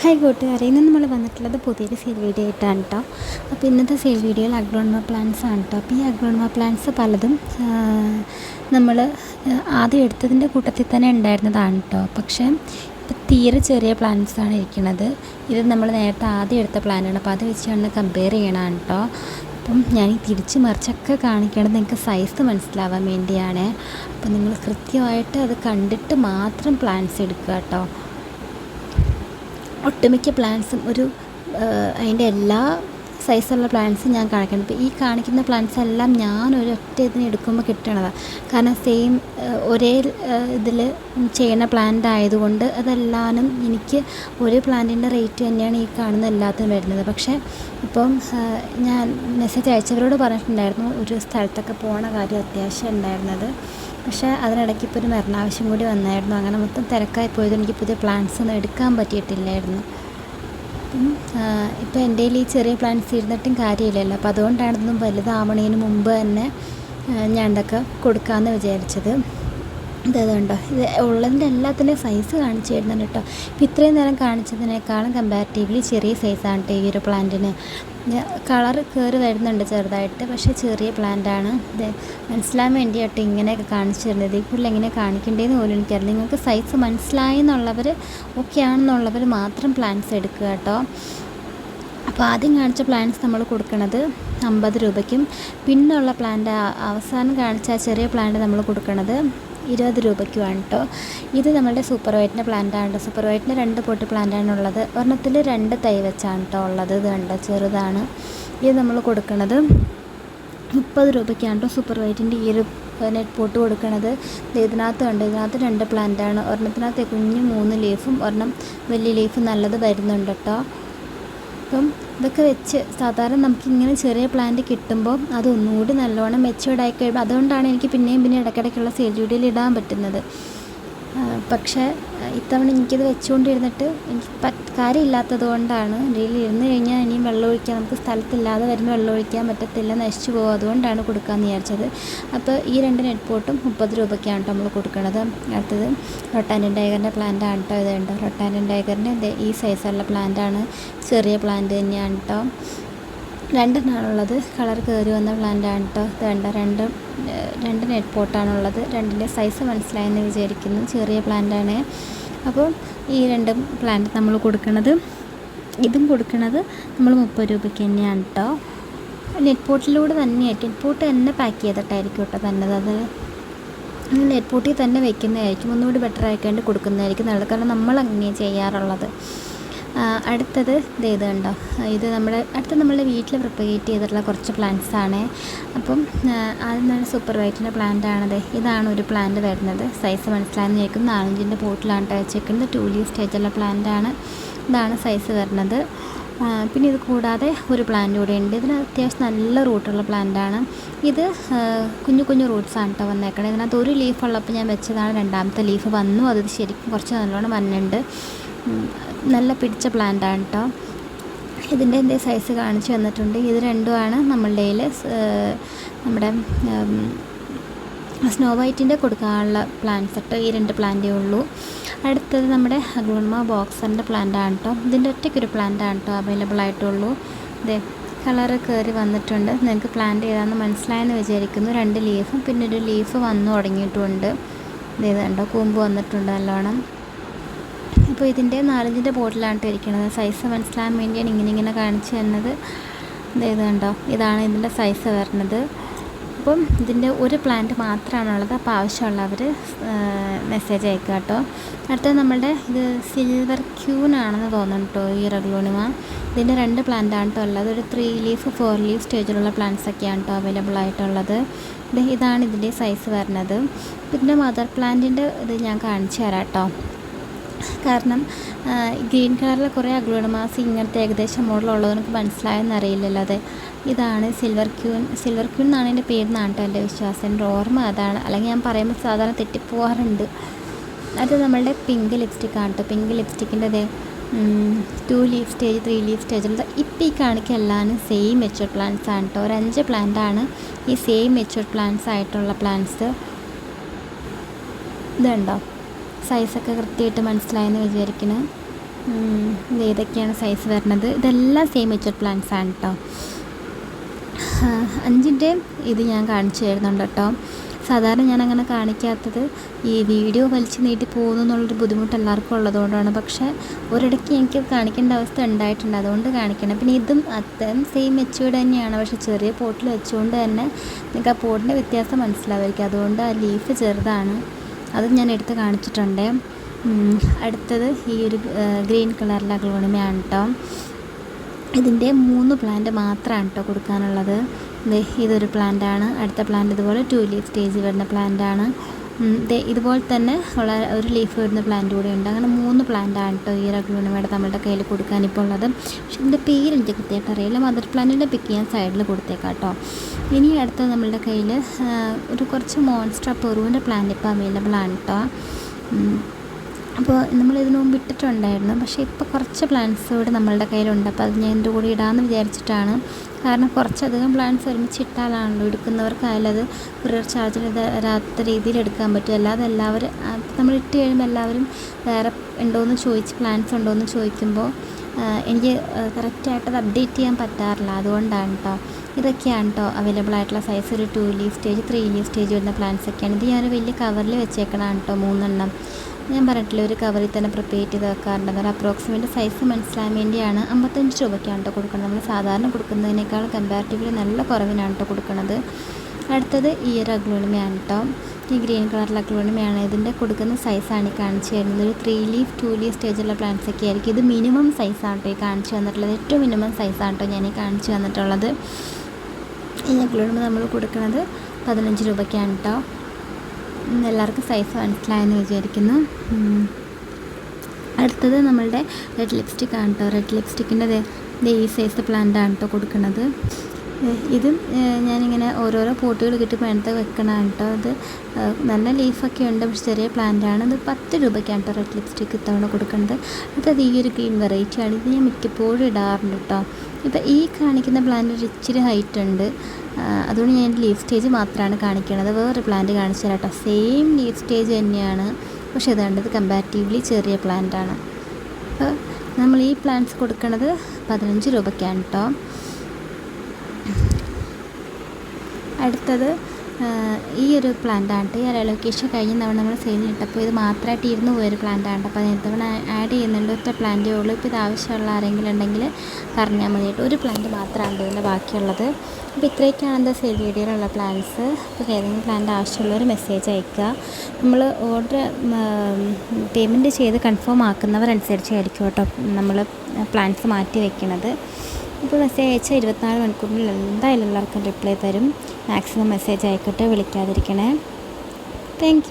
Hi കൂട്ടുകാരെ ഇന്ന് നമ്മൾ വന്നിട്ടുള്ളത് പുതിയൊരു സെയിൽ വീഡിയോ ആയിട്ടാണ് കേട്ടോ അപ്പോൾ ഇന്നത്തെ സെയിൽ വീഡിയോയിൽ അഗ്രോണമ പ്ലാന്റ്സ് ആണ് കേട്ടോ അപ്പോൾ ഈ അഗ്രോണമ പ്ലാന്റ്സ് പലതും നമ്മൾ ആദ്യം എടുത്തതിന്റെ കൂട്ടത്തിൽ തന്നെ ഉണ്ടായിരുന്നതാണ് കേട്ടോ പക്ഷേ ഇപ്പോൾ തീരെ ചെറിയ പ്ലാന്റ്സ് ആണ് ഇരിക്കുന്നത് ഇത് നമ്മൾ നേരത്തെ ആദ്യം എടുത്ത പ്ലാനാണ് അപ്പോൾ അത് വെച്ചാണ് കമ്പയർ ചെയ്യണമാണ് കേട്ടോ അപ്പം ഞാൻ ഈ തിരിച്ച് മറിച്ചൊക്കെ കാണിക്കണത് നിങ്ങൾക്ക് സൈസ് മനസ്സിലാവാൻ വേണ്ടിയാണ്. അപ്പോൾ നിങ്ങൾ കൃത്യമായിട്ട് അത് കണ്ടിട്ട് മാത്രം പ്ലാന്റ്സ് എടുക്കുക കേട്ടോ ഒട്ടുമിക്ക പ്ലാന്റ്സും ഒരു അതിന്റെ എല്ലാ സൈസുള്ള പ്ലാന്റ്സും ഞാൻ കാണിക്കുന്നത് ഈ കാണിക്കുന്ന പ്ലാന്റ്സ് എല്ലാം ഞാൻ ഒരു ഒറ്റ ഇതിന് എടുക്കുമ്പോൾ കിട്ടണതാണ് കാരണം സെയിം ഒരേ ഇതിൽ ചെയ്യുന്ന പ്ലാന്റ് ആയതുകൊണ്ട് അതെല്ലാനും എനിക്ക് ഒരു പ്ലാന്റിന്റെ റേറ്റ് തന്നെയാണ് ഈ കാണുന്ന എല്ലാത്തിനും വരുന്നത്. പക്ഷേ ഇപ്പം ഞാൻ മെസ്സേജ് അയച്ചവരോട് പറഞ്ഞിട്ടുണ്ടായിരുന്നു ഒരു സ്ഥലത്തൊക്കെ പോകുന്ന കാര്യം അത്യാവശ്യം ഉണ്ടായിരുന്നത്. പക്ഷേ അതിനിടയ്ക്ക് ഇപ്പോൾ ഒരു മരണാവശ്യം കൂടി വന്നായിരുന്നു. അങ്ങനെ മൊത്തം തിരക്കായി പോയത് എനിക്ക് പുതിയ പ്ലാന്റ്സ് ഒന്നും എടുക്കാൻ പറ്റിയിട്ടില്ലായിരുന്നു. ഇപ്പോൾ എന്റെ ഈ ചെറിയ പ്ലാന്റ്സ് ഇരുന്നിട്ടും കാര്യമില്ലല്ലോ. അപ്പോൾ അതുകൊണ്ടാണ് ഇതൊന്നും വലുതാവണതിന് മുമ്പ് തന്നെ ഞാൻ ഇതൊക്കെ കൊടുക്കാമെന്ന് വിചാരിച്ചത്. ഇതുണ്ടോ ഇത് ഉള്ളതിന്റെ എല്ലാത്തിന്റെയും സൈസ് കാണിച്ചു തരുന്നുണ്ട് കേട്ടോ. ഇപ്പോൾ ഇത്രയും നേരം കാണിച്ചതിനേക്കാളും കമ്പാരിറ്റീവ്ലി ചെറിയ സൈസാണ് കേട്ടോ ഈ ഒരു പ്ലാന്റിന് കളർ കയറി വരുന്നുണ്ട് ചെറുതായിട്ട് പക്ഷേ ചെറിയ പ്ലാന്റാണ് ഇത് മനസ്സിലാൻ വേണ്ടി കേട്ടോ ഇങ്ങനെയൊക്കെ കാണിച്ചു തരുന്നത്. ഈ എങ്ങനെ കാണിക്കേണ്ടതെന്ന് പോലും എനിക്കറിയില്ല. നിങ്ങൾക്ക് സൈസ് മനസ്സിലായി എന്നുള്ളവർ ഓക്കെ ആണെന്നുള്ളവർ മാത്രം പ്ലാന്റ്സ് എടുക്കുക കേട്ടോ. അപ്പോൾ ആദ്യം കാണിച്ച പ്ലാന്റ്സ് നമ്മൾ കൊടുക്കുന്നത് അമ്പത് രൂപയ്ക്കും. പിന്നുള്ള പ്ലാന്റ് അവസാനം കാണിച്ച ചെറിയ പ്ലാന്റ് നമ്മൾ കൊടുക്കുന്നത് ഇരുപത് രൂപയ്ക്കുമാണ് കേട്ടോ ഇത് നമ്മുടെ സൂപ്പർ വൈറ്റിന്റെ പ്ലാന്റാണ് സൂപ്പർ വൈറ്റിന്റെ രണ്ട് പൊട്ട് പ്ലാന്റാണ് ഉള്ളത്. ഒരെണ്ണത്തിൽ രണ്ട് തൈ വെച്ചാണ് കേട്ടോ ഉള്ളത്. ഇത് കണ്ടോ? ചെറുതാണ്. ഇത് നമ്മൾ കൊടുക്കുന്നത് മുപ്പത് രൂപയ്ക്കാണ് കേട്ടോ സൂപ്പർ വൈറ്റിന്റെ ഈ ഒരു നെറ്റ് പോട്ട് കൊടുക്കണത്. ഇതിനകത്ത് ഉണ്ട് ഇതിനകത്ത് രണ്ട് പ്ലാന്റാണ്. ഒരെണ്ണത്തിനകത്ത് കുഞ്ഞ് മൂന്ന് ലീഫും ഒരെണ്ണം വലിയ ലീഫ് നല്ലത് വരുന്നുണ്ട് കേട്ടോ അപ്പം ഇതൊക്കെ വെച്ച് സാധാരണ നമുക്ക് ഇങ്ങനെ ചെറിയ പ്ലാന്റ് കിട്ടുമ്പോൾ അതൊന്നുകൂടി നല്ലോണം മെച്ചുവേർഡായി കഴിയുമ്പോൾ അതുകൊണ്ടാണ് എനിക്ക് പിന്നെയും പിന്നെ ഇടയ്ക്കിടയ്ക്കുള്ള സെയിൽ ഇടാൻ പറ്റുന്നത്. പക്ഷേ ഇത്തവണ എനിക്കത് വെച്ചുകൊണ്ടിരുന്നിട്ട് എനിക്ക് പറ്റ കാര്യമില്ലാത്തത് കൊണ്ടാണ് ഇതിൽ ഇരുന്ന് കഴിഞ്ഞാൽ ഇനിയും വെള്ളം ഒഴിക്കാൻ നമുക്ക് സ്ഥലത്തില്ലാതെ വരുന്ന വെള്ളം ഒഴിക്കാൻ പറ്റത്തില്ല നശിച്ചു പോകും. അതുകൊണ്ടാണ് കൊടുക്കാമെന്ന് വിചാരിച്ചത്. അപ്പോൾ ഈ രണ്ട് നെറ്റ് പോട്ടും മുപ്പത് രൂപയ്ക്കാണ് കേട്ടോ നമ്മൾ കൊടുക്കുന്നത് അടുത്തത് റൊട്ടാനിൻ ടൈഗറിന്റെ പ്ലാന്റ് ആണ് കേട്ടോ ഇത് കണ്ടോ? റൊട്ടാനിൻ ടൈഗറിന്റെ ഈ സൈസുള്ള ആണ് ചെറിയ പ്ലാന്റ് തന്നെയാണ് കേട്ടോ. രണ്ടെണ്ണാണുള്ളത് കളർ കയറി വന്ന പ്ലാന്റാണ് കേട്ടോ വേണ്ട രണ്ട് രണ്ട് നെറ്റ് പോട്ടാണുള്ളത്. രണ്ടിന്റെ സൈസ് മനസ്സിലായെന്ന് വിചാരിക്കുന്നു. ചെറിയ പ്ലാന്റാണ്. അപ്പോൾ ഈ രണ്ട് പ്ലാന്റ് നമ്മൾ കൊടുക്കുന്നത് ഇതും കൊടുക്കുന്നത് നമ്മൾ മുപ്പത് രൂപയ്ക്ക് തന്നെയാണ് കേട്ടോ നെറ്റ് പോട്ടിലൂടെ തന്നെയായിട്ട് നെറ്റ് പോട്ട് തന്നെ പാക്ക് ചെയ്തിട്ടായിരിക്കും കേട്ടോ തന്നത്. അത് നെറ്റ് പോട്ടിൽ തന്നെ വെക്കുന്നതായിരിക്കും. ഒന്നുകൂടി ബെറ്റർ ആയിക്കൊണ്ട് കൊടുക്കുന്നതായിരിക്കും നല്ലത്. കാരണം നമ്മൾ അങ്ങനെയാണ് ചെയ്യാറുള്ളത്. അടുത്തത് ഇത് കണ്ടോ. ഇത് നമ്മുടെ അടുത്ത നമ്മളുടെ വീട്ടിൽ പ്രൊപ്പഗേറ്റ് ചെയ്തിട്ടുള്ള കുറച്ച് പ്ലാന്റ്സ് ആണ്. അപ്പം ആദ്യം തന്നെ സൂപ്പർ വൈറ്റിന്റെ പ്ലാന്റ് ആണത് ഇതാണ് ഒരു പ്ലാന്റ് വരുന്നത്. സൈസ് മനസ്സിലായെന്ന് ചോദിക്കും. നാലഞ്ചിന്റെ പോട്ടിലാണ് വെച്ചേക്കുന്നത്. ടു ലീവ് സ്റ്റേജുള്ള പ്ലാന്റ് ആണ്. ഇതാണ് സൈസ് വരുന്നത്. പിന്നെ ഇത് കൂടാതെ ഒരു പ്ലാന്റ് കൂടെ ഉണ്ട്. ഇതിന് അത്യാവശ്യം നല്ല റൂട്ടുള്ള ആണ്. ഇത് കുഞ്ഞു കുഞ്ഞു റൂട്ട്സാണ് കേട്ടോ വന്നേക്കണത് ഇതിനകത്ത് ഒരു ലീഫ് ഉള്ളപ്പോൾ ഞാൻ വെച്ചതാണ്. രണ്ടാമത്തെ ലീഫ് വന്നു. അത് ശരിക്കും കുറച്ച് നല്ലോണം വന്നിട്ടുണ്ട് നല്ല പിടിച്ച പ്ലാന്റാണ് കേട്ടോ ഇതിന്റെ എന്തേ സൈസ് കാണിച്ചു തന്നിട്ടുണ്ട്. ഇത് രണ്ടുമാണ് നമ്മളുടെ നമ്മുടെ സ്നോ വൈറ്റിന്റെ കൊടുക്കാനുള്ള പ്ലാന്റ്സ് കേട്ടോ ഈ രണ്ട് പ്ലാന്റേ ഉള്ളൂ. അടുത്തത് നമ്മുടെ അഗ്ലോൺമ ബോക്സറിന്റെ പ്ലാന്റ് ആണ് കേട്ടോ ഇതിന്റെ ഒറ്റയ്ക്കൊരു പ്ലാന്റ് ആണ് കേട്ടോ അവൈലബിൾ ആയിട്ടുള്ളൂ. ഇതേ കളർ കയറി വന്നിട്ടുണ്ട്. നിങ്ങൾക്ക് പ്ലാന്റ് ഏതാണെന്ന് മനസ്സിലായെന്ന് വിചാരിക്കുന്നു. രണ്ട് ലീഫും പിന്നെ ഒരു ലീഫ് വന്നു തുടങ്ങിയിട്ടുമുണ്ട് ഇത് കണ്ടോ? കൂമ്പ് വന്നിട്ടുണ്ട് നല്ലോണം. അപ്പോൾ ഇതിന്റെ നാലഞ്ചിന്റെ ബോട്ടിലാണ് ഇരിക്കുന്നത് സൈസ് മനസ്സിലാൻ വേണ്ടിയാണ് ഇങ്ങനെ ഇങ്ങനെ കാണിച്ചു തന്നത്. ഇത് കണ്ടോ? ഇതാണ് ഇതിന്റെ സൈസ് വരുന്നത്. അപ്പം ഇതിന്റെ ഒരു പ്ലാന്റ് മാത്രമാണുള്ളത്. അപ്പോൾ ആവശ്യമുള്ളവർ മെസ്സേജ് അയക്കുക കേട്ടോ. അടുത്തത് നമ്മളുടെ ഇത് സിൽവർ ക്യൂനാണെന്ന് തോന്നുന്നു കേട്ടോ ഈ റഗ്ലോണിമ ഇതിന്റെ രണ്ട് പ്ലാന്റാണ് കേട്ടോ ഉള്ളത്. ഒരു ത്രീ ലീഫ് ഫോർ ലീഫ് സ്റ്റേജിലുള്ള പ്ലാന്റ്സ് ഒക്കെയാണ് കേട്ടോ അവൈലബിൾ ആയിട്ടുള്ളത്. ഇത് ഇതാണ് ഇതിന്റെ സൈസ് വരുന്നത്. പിന്നെ മദർ പ്ലാന്റിന്റെ ഇത് ഞാൻ കാണിച്ചു തരാം കേട്ടോ. കാരണം ഗ്രീൻ കളറിൽ കുറേ അഗ്ലോണമാസ് ഇങ്ങനത്തെ ഏകദേശം മോഡലുള്ളത് എനിക്ക് മനസ്സിലായെന്ന് അറിയില്ലല്ലോ. അത് ഇതാണ് സിൽവർ ക്യൂൻ സിൽവർ ക്യൂൻ എന്നാണ് എന്റെ പേര് കേട്ടോ എന്റെ വിശ്വാസം. എന്റെ ഓർമ്മ അതാണ്. അല്ലെങ്കിൽ ഞാൻ പറയുമ്പോൾ സാധാരണ തെറ്റിപ്പോവാറുണ്ട്. അത് നമ്മളുടെ പിങ്ക് ലിപ്സ്റ്റിക്ക് ആണ് കേട്ടോ. പിങ്ക് ലിപ്സ്റ്റിക്കിന്റെ അതേ two leaf stage three leaf stage ഇപ്പം ഈ കാണിക്കുക എല്ലാവരും സെയിം മെച്ചുവർ പ്ലാന്റ്സ് ആണ് കേട്ടോ. ഒരു അഞ്ച് പ്ലാന്റ് ആണ് ഈ സെയിം മെച്ചുവർ പ്ലാന്റ്സ് ആയിട്ടുള്ള പ്ലാന്റ്സ് ഇതുണ്ടോ? സൈസൊക്കെ കൃത്യമായിട്ട് മനസ്സിലായെന്ന് വിചാരിക്കുന്നു. ഇത് ഏതൊക്കെയാണ് സൈസ് വരുന്നത്? ഇതെല്ലാം സെയിം വെച്ചഡ് പ്ലാന്റ്സ് ആണ് കേട്ടോ അഞ്ചിന്റെ ഇത് ഞാൻ കാണിച്ചു തരുന്നുണ്ട് കേട്ടോ സാധാരണ ഞാൻ അങ്ങനെ കാണിക്കാത്തത് ഈ വീഡിയോ വലിച്ചു നീട്ടി പോകുന്നു എന്നുള്ളൊരു ബുദ്ധിമുട്ട് എല്ലാവർക്കും ഉള്ളതുകൊണ്ടാണ്. പക്ഷേ ഒരിടയ്ക്ക് എനിക്ക് കാണിക്കേണ്ട അവസ്ഥ ഉണ്ടായിട്ടുണ്ട്. അതുകൊണ്ട് കാണിക്കണം. പിന്നെ ഇതും അത്രയും സെയിം മെച്ചൂർഡ് തന്നെയാണ്. പക്ഷേ ചെറിയ പോട്ടിൽ വെച്ചുകൊണ്ട് തന്നെ നിങ്ങൾക്ക് ആ പോട്ടിന്റെ വ്യത്യാസം മനസ്സിലാവുമായിരിക്കും അതുകൊണ്ട് ആ ലീഫ് ചെറുതാണ്. അതും ഞാൻ എടുത്ത് കാണിച്ചിട്ടുണ്ട്. അടുത്തത് ഈ ഒരു ഗ്രീൻ കളറിലെ അഗ്ലോണിമയാണ് കേട്ടോ ഇതിന്റെ മൂന്ന് പ്ലാന്റ് മാത്രമാണ് കേട്ടോ കൊടുക്കാനുള്ളത്. ഇതൊരു പ്ലാന്റാണ്. അടുത്ത പ്ലാന്റ് ഇതുപോലെ ടു ലീഫ് സ്റ്റേജ് വരുന്ന പ്ലാന്റാണ്. ഇതുപോലെ തന്നെ ഉള്ള ഒരു ലീഫ് വരുന്ന പ്ലാന്റ് കൂടെ ഉണ്ട്. അങ്ങനെ മൂന്ന് പ്ലാന്റാണ് കേട്ടോ ഈ റഗ്ലൂണിമയുടെ നമ്മളുടെ കയ്യിൽ കൊടുക്കാൻ ഇപ്പോൾ ഉള്ളത്. പക്ഷെ ഇതിന്റെ പേര് എനിക്ക് കൃത്യമായിട്ട് അറിയില്ല. മദർ പ്ലാന്റിന്റെ പിക്ക് ഞാൻ സൈഡിൽ കൊടുത്തേക്കാം കേട്ടോ ഇനി അടുത്ത നമ്മളുടെ കയ്യിൽ ഒരു കുറച്ച് മോൺസ്റ്റർ പെറുവിന്റെ പ്ലാന്റ് ഇപ്പോൾ അവൈലബിൾ ആണ് കേട്ടോ അപ്പോൾ നമ്മൾ ഇതിനു മുമ്പ് ഇട്ടിട്ടുണ്ടായിരുന്നു. പക്ഷേ ഇപ്പോൾ കുറച്ച് പ്ലാന്റ്സ് കൂടി നമ്മളുടെ കയ്യിലുണ്ട്. അപ്പോൾ അത് ഞാൻ എന്റെ കൂടെ ഇടാമെന്ന് വിചാരിച്ചിട്ടാണ്. കാരണം കുറച്ചധികം പ്ലാന്റ്സ് ഒരുമിച്ച് ഇട്ടാലാണല്ലോ എടുക്കുന്നവർക്കായാലും അത് കൊറിയർ ചാർജിൽ വരാത്ത രീതിയിൽ എടുക്കാൻ പറ്റും. അല്ലാതെ എല്ലാവരും നമ്മൾ ഇട്ട് കഴിയുമ്പോൾ എല്ലാവരും വേറെ ഉണ്ടോയെന്ന് ചോദിച്ച് പ്ലാന്റ്സ് ഉണ്ടോയെന്ന് ചോദിക്കുമ്പോൾ എനിക്ക് കറക്റ്റായിട്ട് അത് അപ്ഡേറ്റ് ചെയ്യാൻ പറ്റാറില്ല. അതുകൊണ്ടാണ് കേട്ടോ ഇതൊക്കെയാണ് കേട്ടോ അവൈലബിൾ ആയിട്ടുള്ള സൈസ് ഒരു two leaf stage three leaf stage വരുന്ന പ്ലാന്റ്സ് ഒക്കെയാണ്. ഇത് ഞാനൊരു വലിയ കവറിൽ വെച്ചേക്കണതാണ് കേട്ടോ മൂന്നെണ്ണം. ഞാൻ പറഞ്ഞിട്ടില്ല ഒരു കവറിൽ തന്നെ പ്രിപ്പയർ ചെയ്ത് വെക്കാറുണ്ട്. ഒരു അപ്രോക്സിമേറ്റ് സൈസ് മനസ്സിലാൻ വേണ്ടിയാണ് അമ്പത്തഞ്ച് രൂപയ്ക്കാണ് കേട്ടോ കൊടുക്കുന്നത് നമ്മൾ സാധാരണ കൊടുക്കുന്നതിനേക്കാൾ കമ്പാരിറ്റീവ്ലി നല്ല കുറവിനാണ് കേട്ടോ കൊടുക്കുന്നത് അടുത്തത് ഈ ഒരു അഗ്ലോണിമയാണ് കേട്ടോ ഈ ഗ്രീൻ കളറിലെ അഗ്ലോണിമയാണ്. ഇതിന്റെ കൊടുക്കുന്ന സൈസാണ് ഈ കാണിച്ചു തരുന്നത്. ഒരു ത്രീ ലീഫ് ടു ലീഫ് സ്റ്റേജുള്ള പ്ലാന്റ്സ് ഒക്കെ ആയിരിക്കും. ഇത് മിനിമം സൈസാണ് കേട്ടോ ഈ കാണിച്ചു തന്നിട്ടുള്ളത്. ഏറ്റവും മിനിമം സൈസാണ് കേട്ടോ ഞാൻ ഈ കാണിച്ചു തന്നിട്ടുള്ളത്. ഈ നമ്മൾ കൊടുക്കുന്നത്? പതിനഞ്ച് രൂപയ്ക്കാണ് കേട്ടോ എല്ലാവർക്കും സൈസ് മനസ്സിലായെന്ന് വിചാരിക്കുന്നു. അടുത്തത് നമ്മളുടെ റെഡ് ലിപ്സ്റ്റിക് ആണ് കേട്ടോ റെഡ് ലിപ്സ്റ്റിക്കിന്റെ ഈ സൈസ് പ്ലാന്റ് ആണ് കേട്ടോ കൊടുക്കുന്നത്. ഇതും ഞാനിങ്ങനെ ഓരോരോ പോട്ടുകൾ കിട്ടി പണിത് വെക്കണതാണ് കേട്ടോ അത് നല്ല ലീഫൊക്കെ ഉണ്ട് പക്ഷെ ചെറിയ പ്ലാന്റാണ്. ഇത് പത്ത് രൂപയ്ക്കാണ് കേട്ടോ റെഡ് ലിപ്സ്റ്റിക്ക് ഇത്തവണ കൊടുക്കുന്നത് അത് ഈ ഒരു ഗ്രീൻ വെറൈറ്റി ആണ്. ഇത് ഞാൻ മിക്കപ്പോഴും ഇടാറുണ്ട് കേട്ടോ ഇപ്പം ഈ കാണിക്കുന്ന പ്ലാന്റ് ഒരു ഇച്ചിരി ഹൈറ്റ് ഉണ്ട്. അതുകൊണ്ട് ഞാൻ ലീഫ് സ്റ്റേജ് മാത്രമാണ് കാണിക്കുന്നത് വേറൊരു പ്ലാന്റ് കാണിച്ചു തരാം കേട്ടോ സെയിം ലീഫ് സ്റ്റേജ് തന്നെയാണ്. പക്ഷെ ഇതുണ്ട് ഇത് കമ്പാരിറ്റീവ്ലി ചെറിയ പ്ലാന്റാണ് അപ്പോൾ നമ്മൾ ഈ പ്ലാന്റ്സ് കൊടുക്കുന്നത് പതിനഞ്ച് രൂപയ്ക്കാണ് കേട്ടോ അടുത്തത് ഈ ഒരു പ്ലാന്റ് ആണ് ഈ അലോക്കേഷൻ കഴിഞ്ഞ തവണ നമ്മൾ സെയിൽ ഇട്ടപ്പോൾ ഇത് മാത്രമായിട്ട് ഇരുന്ന് പോയൊരു പ്ലാന്റ് ആണ് അപ്പോൾ അതിനകത്ത് തവണ ആഡ് ചെയ്യുന്നുണ്ട് ഒറ്റ പ്ലാന്റേ ഉള്ളൂ. ഇപ്പോൾ ഇത് ആവശ്യമുള്ള ആരെങ്കിലും ഉണ്ടെങ്കിൽ പറഞ്ഞാൽ മതി കേട്ടോ ഒരു പ്ലാന്റ് മാത്രമാണ് ഇതിന്റെ ബാക്കിയുള്ളത്. അപ്പോൾ ഇത്രയൊക്കെയാണ് എന്താ സെയിൽ വീഡിയോയിലുള്ള പ്ലാന്റ്സ് അപ്പോൾ ഏതെങ്കിലും പ്ലാന്റ് ആവശ്യമുള്ളവർ മെസ്സേജ് അയക്കുക നമ്മൾ ഓർഡർ പേയ്മെന്റ് ചെയ്ത് കൺഫേം ആക്കുന്നവരനുസരിച്ചായിരിക്കും കേട്ടോ നമ്മൾ പ്ലാന്റ്സ് മാറ്റി വെക്കുന്നത് ഇപ്പോൾ മെസ്സേജ് അയച്ചാൽ ഇരുപത്തിനാല് മണിക്കൂറിനുള്ളിൽ എന്തായാലും എല്ലാവർക്കും റിപ്ലൈ തരും. മാക്സിമം മെസ്സേജ് അയക്കട്ടെ വിളിക്കാതിരിക്കണേ. താങ്ക്